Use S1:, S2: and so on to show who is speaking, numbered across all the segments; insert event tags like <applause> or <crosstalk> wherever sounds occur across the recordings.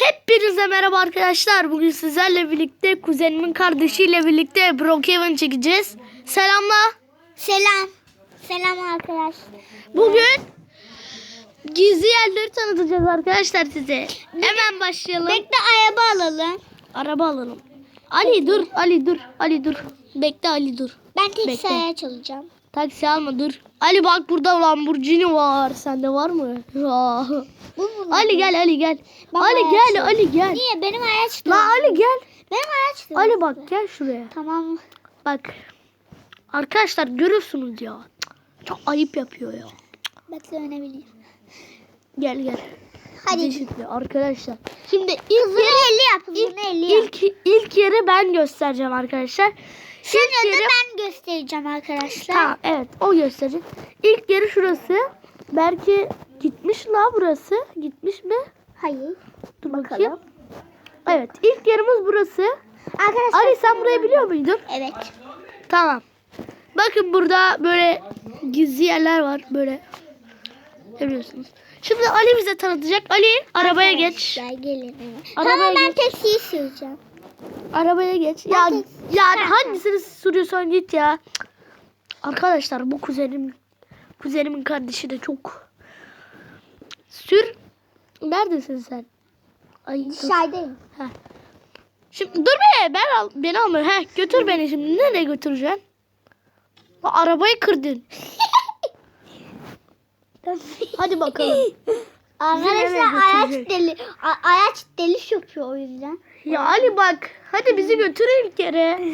S1: Hepinize merhaba arkadaşlar. Bugün sizlerle birlikte kuzenimin kardeşiyle birlikte Brookhaven çekeceğiz. Selamla.
S2: Selam. Selam arkadaşlar.
S1: Bugün gizli yerleri tanıtacağız arkadaşlar size. Hemen başlayalım.
S2: Bekle araba alalım.
S1: Araba alalım. Ali dur, Ali dur, Ali dur. Bekle Ali dur.
S2: Ben tek
S1: Bekle.
S2: sayaya çalacağım.
S1: Taksi alma dur. Ali bak burada Lamborghini var. Sende var mı?
S2: Mu?
S1: Ali gel Ali gel.
S2: Ben
S1: Ali gel
S2: yok.
S1: Ali gel.
S2: Niye? Benim araç
S1: La Ali gel.
S2: Benim araç.
S1: Ali bak gel şuraya.
S2: Tamam.
S1: Bak. Arkadaşlar görüyorsunuz ya. Çok ayıp yapıyor ya.
S2: Bekle önebileyim.
S1: Gel gel.
S2: Hadi.
S1: Teşekkür Arkadaşlar. Şimdi ilk yeri,
S2: 50 yap. Bunu 50 yap.
S1: ilk, ilk yeri ben göstereceğim arkadaşlar.
S2: Önde
S1: yeri-
S2: ben göstereceğim arkadaşlar.
S1: Tamam evet o gösterecek. İlk yeri şurası. Belki gitmiş la burası. Gitmiş mi?
S2: Hayır.
S1: Dur bakayım. Evet ilk yerimiz burası.
S2: Arkadaşlar.
S1: Ali sen burayı biliyor muydun?
S2: Evet.
S1: Tamam. Bakın burada böyle gizli yerler var böyle. Görüyorsunuz. Şimdi Ali bize tanıtacak. Ali arabaya geç.
S2: Arkadaşlar gelin.
S1: Arabaya
S2: Tamam ben
S1: geç.
S2: taksiyi süreceğim.
S1: Arabaya geç. Ya ya hangisini sürüyorsan git ya. Arkadaşlar bu kuzenim kuzenimin kardeşi de çok sür. Neredesin sen? Ay.
S2: Dışarıdayım.
S1: Şimdi dur be ben al beni alma. He götür beni şimdi. Nereye götüreceksin? Arabayı kırdın. <laughs> Hadi bakalım. <laughs>
S2: Arkadaşlar
S1: götürecek.
S2: deli, a- ayaç deliş yapıyor o yüzden.
S1: Ya Ali bak. Hadi bizi götür ilk yere. <laughs>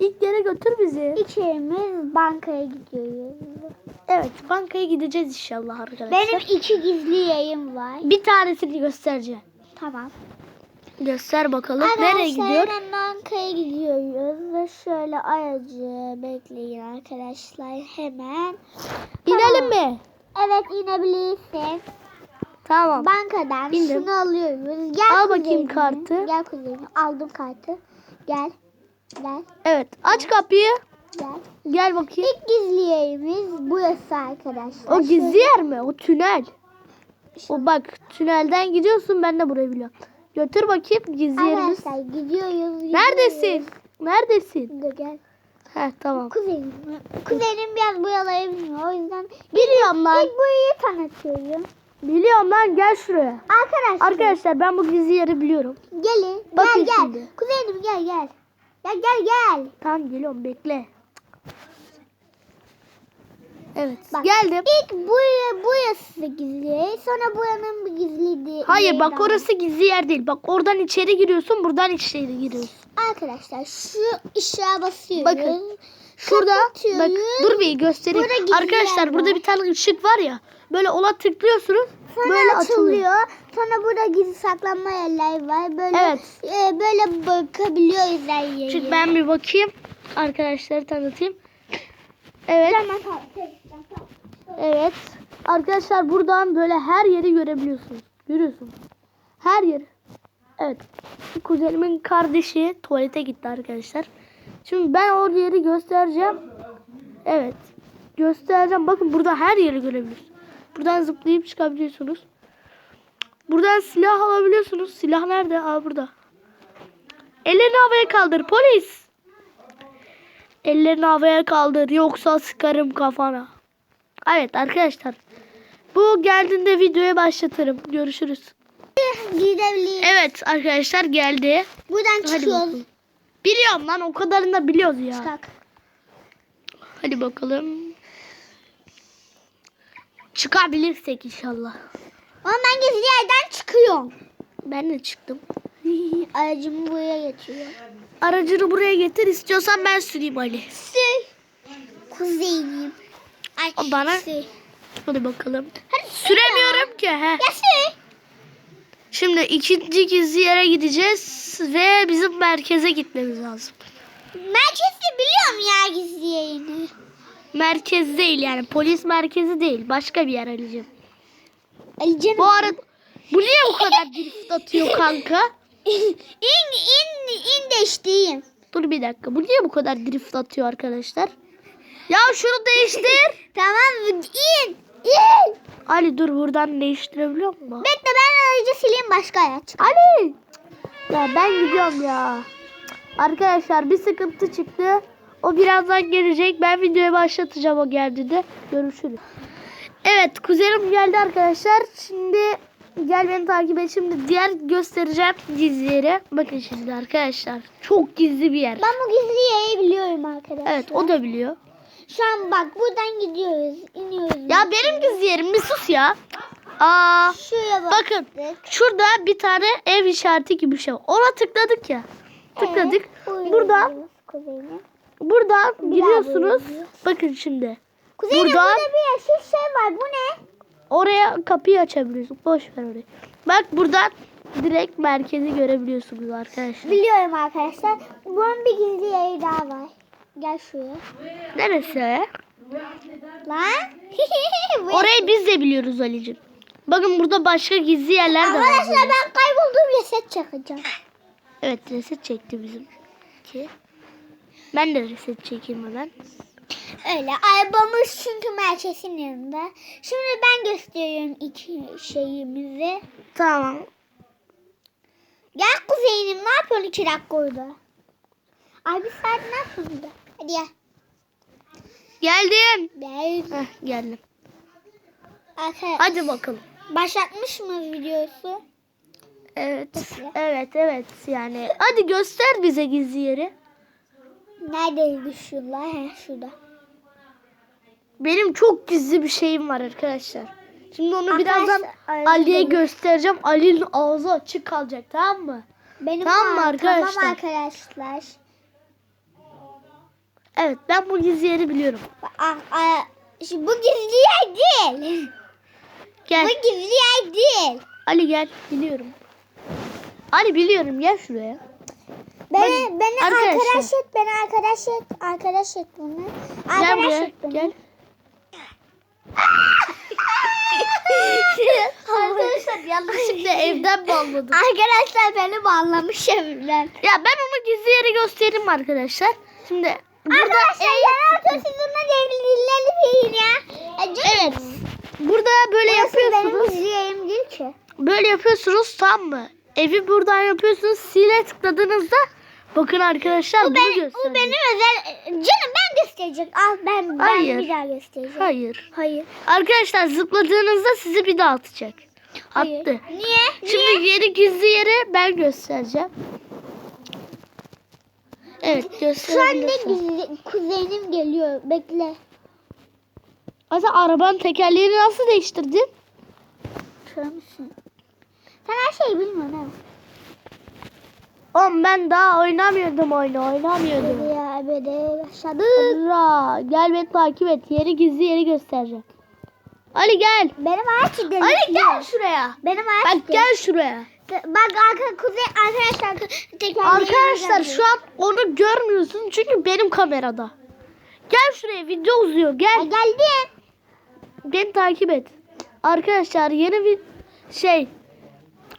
S1: İlk yere götür bizi.
S2: İçerimiz bankaya gidiyoruz.
S1: Evet bankaya gideceğiz inşallah arkadaşlar.
S2: Benim iki gizli yayım var.
S1: bir tanesini göstereceğim.
S2: Tamam.
S1: Göster bakalım. Nereye gidiyor?
S2: bankaya gidiyoruz ve şöyle aracı bekleyin arkadaşlar hemen.
S1: İnelim mi?
S2: Evet inebilirsin.
S1: Tamam.
S2: Bankadan
S1: İndim.
S2: şunu alıyoruz. Gel
S1: Al bakayım kartı.
S2: Gel kuzenim. Aldım kartı. Gel. Gel.
S1: Evet aç kapıyı.
S2: Gel.
S1: Gel bakayım.
S2: İlk gizli yerimiz burası arkadaşlar.
S1: O gizli yer mi? O tünel. O bak tünelden gidiyorsun ben de burayı biliyorum. Götür bakayım gizli yerimiz.
S2: Arkadaşlar gidiyoruz. gidiyoruz.
S1: Neredesin? Neredesin?
S2: Dur gel.
S1: Heh tamam.
S2: Kuzenim. Kuzenim biraz buraları bilmiyor. O yüzden
S1: Biliyorum lan.
S2: ilk burayı tanıtıyorum.
S1: Biliyorum lan gel şuraya.
S2: Arkadaşlar.
S1: Arkadaşlar ben bu gizli yeri biliyorum.
S2: Gelin.
S1: Bakın
S2: gel gel.
S1: şimdi.
S2: Kuzenim gel gel. Gel gel gel.
S1: Tamam geliyorum bekle. Evet
S2: Bak,
S1: geldim.
S2: İlk buraya, burası gizli. Sonra buranın bir gizli değil.
S1: Hayır bak orası gizli yer değil. Bak oradan içeri giriyorsun buradan içeri giriyorsun.
S2: Arkadaşlar şu ışığa basıyoruz.
S1: Bakın. Şurada bak
S2: Kapatıyoruz.
S1: dur bir göstereyim.
S2: Burada gizli
S1: Arkadaşlar burada bir tane ışık var ya. Böyle ona tıklıyorsunuz.
S2: Sonra
S1: böyle
S2: açılıyor.
S1: açılıyor.
S2: Sonra burada gizli saklanma yerler var. Böyle
S1: Evet.
S2: e, böyle bakabiliyoruz her yere.
S1: Şimdi ben bir bakayım. Arkadaşları tanıtayım. Evet. Evet. Arkadaşlar buradan böyle her yeri görebiliyorsunuz. Görüyorsunuz. Her yeri. Evet. Kuzenimin kardeşi tuvalete gitti arkadaşlar. Şimdi ben o yeri göstereceğim. Evet. Göstereceğim. Bakın burada her yeri görebiliyorsunuz. Buradan zıplayıp çıkabiliyorsunuz. Buradan silah alabiliyorsunuz. Silah nerede? Aa burada. Ellerini havaya kaldır polis. Ellerini havaya kaldır yoksa sıkarım kafana. Evet arkadaşlar. Bu geldiğinde videoya başlatırım. Görüşürüz.
S2: Gidebiliriz.
S1: Evet arkadaşlar geldi.
S2: Buradan
S1: Hadi
S2: çıkıyoruz.
S1: bakalım. Biliyorum lan o kadarını da biliyoruz ya.
S2: Çıkak.
S1: Hadi bakalım. Çıkabilirsek inşallah.
S2: Ama ben gizli yerden çıkıyorum.
S1: Ben de çıktım. <laughs>
S2: Aracımı buraya getiriyor.
S1: Aracını buraya getir istiyorsan ben süreyim Ali.
S2: Sür. Kuzenim. Ay,
S1: Bana-
S2: Sür.
S1: Hadi bakalım.
S2: Hadi sür
S1: Süremiyorum ki. He.
S2: Ya sür.
S1: Şimdi ikinci gizli yere gideceğiz ve bizim merkeze gitmemiz lazım.
S2: Merkezi biliyorum ya gizli yerini.
S1: Merkez değil yani polis merkezi değil başka bir yer Ali'cim.
S2: Ali canım.
S1: Bu arada bu niye bu kadar drift atıyor <laughs> kanka?
S2: in in in değiştireyim.
S1: Dur bir dakika bu niye bu kadar drift atıyor arkadaşlar? Ya şunu değiştir. <laughs>
S2: Tamam in. İyi.
S1: Ali dur buradan değiştirebiliyor musun?
S2: Bekle ben aracı sileyim başka araç.
S1: Ali! Ya ben gidiyorum ya. Arkadaşlar bir sıkıntı çıktı. O birazdan gelecek. Ben videoyu başlatacağım o geldi de. Görüşürüz. Evet kuzenim geldi arkadaşlar. Şimdi gel beni takip et. Şimdi diğer göstereceğim gizli yeri. Bakın şimdi arkadaşlar. Çok gizli bir yer.
S2: Ben bu gizli yeri biliyorum arkadaşlar.
S1: Evet o da biliyor.
S2: Şu an bak buradan gidiyoruz. iniyoruz.
S1: Ya benim gizli yerim bir sus ya. Aa,
S2: Şuraya bak.
S1: bakın şurada bir tane ev işareti gibi bir şey var. Ona tıkladık ya. Tıkladık. Buradan
S2: Kuzeyine.
S1: Buradan giriyorsunuz.
S2: buyuruyor.
S1: Bakın şimdi.
S2: Kuzeyine
S1: Buradan-
S2: burada bir yeşil şey var. Bu ne?
S1: Oraya kapıyı açabiliyorsun. Boş ver orayı. Bak buradan direkt merkezi görebiliyorsunuz arkadaşlar.
S2: Biliyorum arkadaşlar. Bunun bir gizli yeri daha var. Gel şuraya.
S1: Neresi?
S2: Lan. <laughs>
S1: Orayı biz de biliyoruz Ali'cim. Bakın burada başka gizli yerler de var.
S2: Arkadaşlar ben kaybolduğum reset çakacağım.
S1: Evet reset çekti bizim. Ki. Ben de reset çekeyim hemen.
S2: Öyle arabamız çünkü merkezin yanında. Şimdi ben gösteriyorum iki şeyimizi.
S1: Tamam.
S2: Gel kuzeyinim ne yapıyorsun iki dakika orada? Ay bir saat ne yapıyorsun burada? Hadi gel.
S1: Geldim.
S2: Gel.
S1: Heh, geldim.
S2: Arkadaşlar
S1: Hadi bakalım.
S2: başlatmış mı videosu?
S1: Evet.
S2: Peki.
S1: Evet evet yani. Hadi göster bize gizli yeri.
S2: Neredeydi şunlar? He şurada.
S1: Benim çok gizli bir şeyim var arkadaşlar. Şimdi onu birazdan
S2: Arkadaşlar,
S1: Ali'ye göstereceğim. Ali'nin ağzı açık kalacak tamam mı?
S2: Benim
S1: Tamam mı arkadaşlar?
S2: Tamam arkadaşlar.
S1: Evet ben bu gizli yeri biliyorum.
S2: Aa, aa, şu- bu gizli yer değil.
S1: Gel.
S2: Bu gizli yer değil.
S1: Ali gel biliyorum. Ali biliyorum gel şuraya.
S2: Beni, beni
S1: arkadaşlar.
S2: arkadaş et, beni arkadaş et, arkadaş et bunu.
S1: Gel
S2: Arkadaş
S1: buraya
S2: et bunu.
S1: gel. <laughs>
S2: arkadaşlar
S1: Yanlışlıkla evden bağladım.
S2: Arkadaşlar beni bağlamış evler.
S1: Ya ben onu gizli yeri göstereyim arkadaşlar. Şimdi burada
S2: Arkadaşlar yeraltı sizinle devrileri ya. E,
S1: evet. Burada böyle
S2: Burası benim
S1: yapıyorsunuz.
S2: gizli yerim değil ki.
S1: Böyle yapıyorsunuz tam mı? Evi buradan yapıyorsunuz. Sile tıkladığınızda bakın arkadaşlar
S2: Bu,
S1: bunu
S2: ben, bu
S1: göstereyim.
S2: benim özel... Canım ben gösterecek. Al ben, ben
S1: Hayır.
S2: bir daha göstereceğim.
S1: Hayır.
S2: Hayır.
S1: Arkadaşlar zıpladığınızda sizi bir daha atacak.
S2: Hayır.
S1: Attı.
S2: Niye?
S1: Şimdi yeri gizli yeri ben göstereceğim. Evet
S2: Şu
S1: gösterebilirsin.
S2: gizli? Kuzenim geliyor. Bekle.
S1: Asa arabanın tekerleğini nasıl değiştirdin?
S2: Şöyle misin? Sen her şeyi bilmiyorsun ha.
S1: Oğlum ben daha oynamıyordum oyunu oynamıyordum.
S2: Ya ebede yaşadık.
S1: Hurra, gel beni takip et. Yeri gizli yeri göstereceğim. Ali gel.
S2: Benim ayaç gidelim.
S1: Ali gel şuraya.
S2: Benim ayaç
S1: Bak gel şuraya.
S2: Bak arka kuzey arkadaşlar
S1: Arkadaşlar şu an onu görmüyorsun çünkü benim kamerada. Gel şuraya video uzuyor gel.
S2: geldim.
S1: Beni takip et. Arkadaşlar yeni bir şey.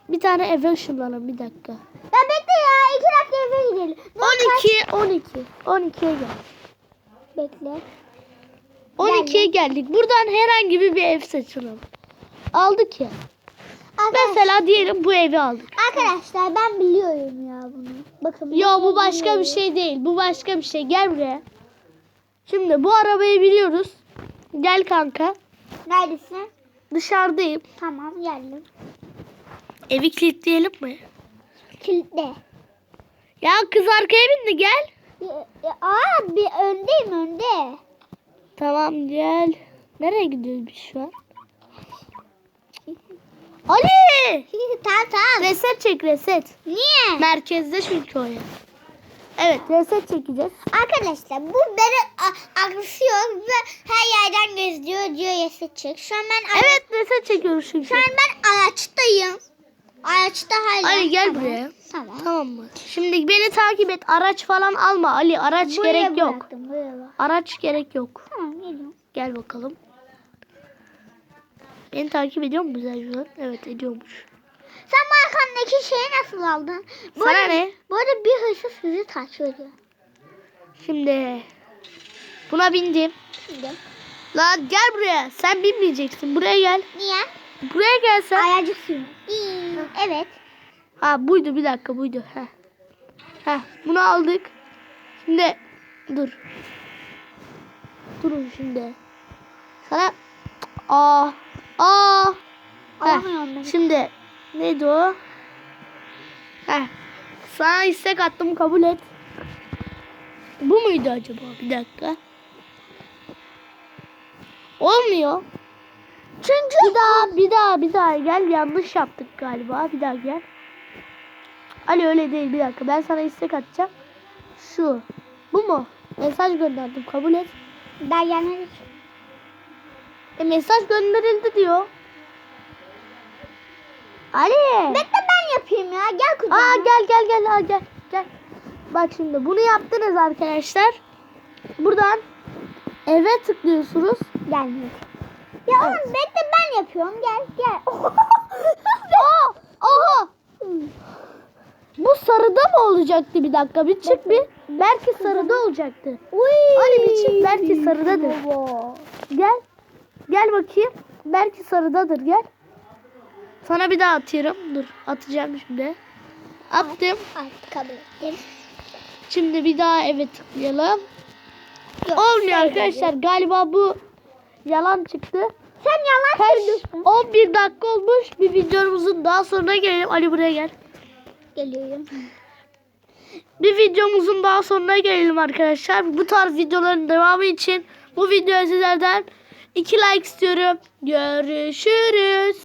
S1: Bir tane eve ışınlanın bir dakika.
S2: Ya bekle ya iki dakika eve gidelim. Ne
S1: 12 12 12'ye gel.
S2: Bekle.
S1: 12'ye geldik. Buradan herhangi bir ev seçelim. Aldık ya.
S2: Arkadaşlar,
S1: Mesela diyelim bu evi aldık.
S2: arkadaşlar ben biliyorum ya bunu. Bakın.
S1: Yo bu başka bir şey değil. Bu başka bir şey. Gel buraya. Şimdi bu arabayı biliyoruz. Gel kanka.
S2: Neredesin?
S1: Dışarıdayım.
S2: Tamam geldim.
S1: Evi kilitleyelim mi?
S2: Kilitle.
S1: Ya kız arkaya bindi gel.
S2: Ya- ya- Aa bir öndeyim önde.
S1: Tamam gel. Nereye gidiyoruz biz şu an? <laughs> Ali! <laughs>
S2: tamam tamam.
S1: Reset çek reset.
S2: Niye?
S1: Merkezde çünkü o ya. Evet reset çekeceğiz.
S2: Arkadaşlar bu beni a- agresıyor ve her yerden gözlüyor diyor yasetçek. Şu an ben
S1: Evet reset çekiyoruz çünkü.
S2: şu an ben araçtayım. Araçta hala.
S1: Ali gel
S2: Tamam,
S1: buraya.
S2: Tamam.
S1: Tamam mı? Şimdi beni takip et. Araç falan alma Ali. Araç
S2: Buraya
S1: gerek yok.
S2: bıraktım, buraya bak.
S1: Araç gerek yok.
S2: Tamam geliyorum.
S1: Gel bakalım. Beni takip ediyor mu güzel şu an? Evet ediyormuş.
S2: Sen bu arkamdaki şeyi nasıl aldın? Bu
S1: Sana
S2: arada-
S1: ne?
S2: Bu arada bir hırsız sizi taşıyordu.
S1: Şimdi buna bindim.
S2: Şimdi.
S1: Lan gel buraya. Sen binmeyeceksin. Buraya gel.
S2: Niye?
S1: Buraya gel sen.
S2: Ayacık suyu. İyi. Evet.
S1: Ha buydu bir dakika buydu. Heh. Heh, bunu aldık. Şimdi dur. Durun şimdi. Sana aa aa Heh. Şimdi neydi o? Heh. Sana istek attım kabul et. Bu muydu acaba? Bir dakika. Olmuyor.
S2: Çünkü
S1: Bir daha bir daha bir daha gel yanlış yaptık galiba. Bir daha gel. Ali öyle değil bir dakika. Ben sana istek atacağım. Şu. Bu mu? Mesaj gönderdim. Kabul et.
S2: daha gelmedi.
S1: E mesaj gönderildi diyor. Ali.
S2: Bekle ben yapayım ya. Gel kuzenim.
S1: Aa gel gel gel aa, gel gel. Bak şimdi bunu yaptınız arkadaşlar. Buradan eve tıklıyorsunuz.
S2: Gelmiyor. Ya oğlum bekle ben yapıyorum. Gel gel. <laughs>
S1: Aa, aha. Bu sarıda mı olacaktı bir dakika? Bir çık bir. Belki sarıda olacaktı.
S2: Uy.
S1: Ali bir çık belki sarıdadır. Gel. Gel bakayım. Belki sarıdadır gel. Sana bir daha atıyorum. Dur atacağım şimdi. Attım.
S2: Ay kabul ettim.
S1: Şimdi bir daha evet tıklayalım.
S2: Yok,
S1: Olmuyor arkadaşlar. Galiba bu yalan çıktı.
S2: Sen yalan söylüyorsun.
S1: 11 dakika olmuş. Bir videomuzun daha sonuna gelelim. Ali buraya gel.
S2: Geliyorum.
S1: Bir videomuzun daha sonuna gelelim arkadaşlar. Bu tarz videoların devamı için bu videoya sizlerden 2 like istiyorum. Görüşürüz.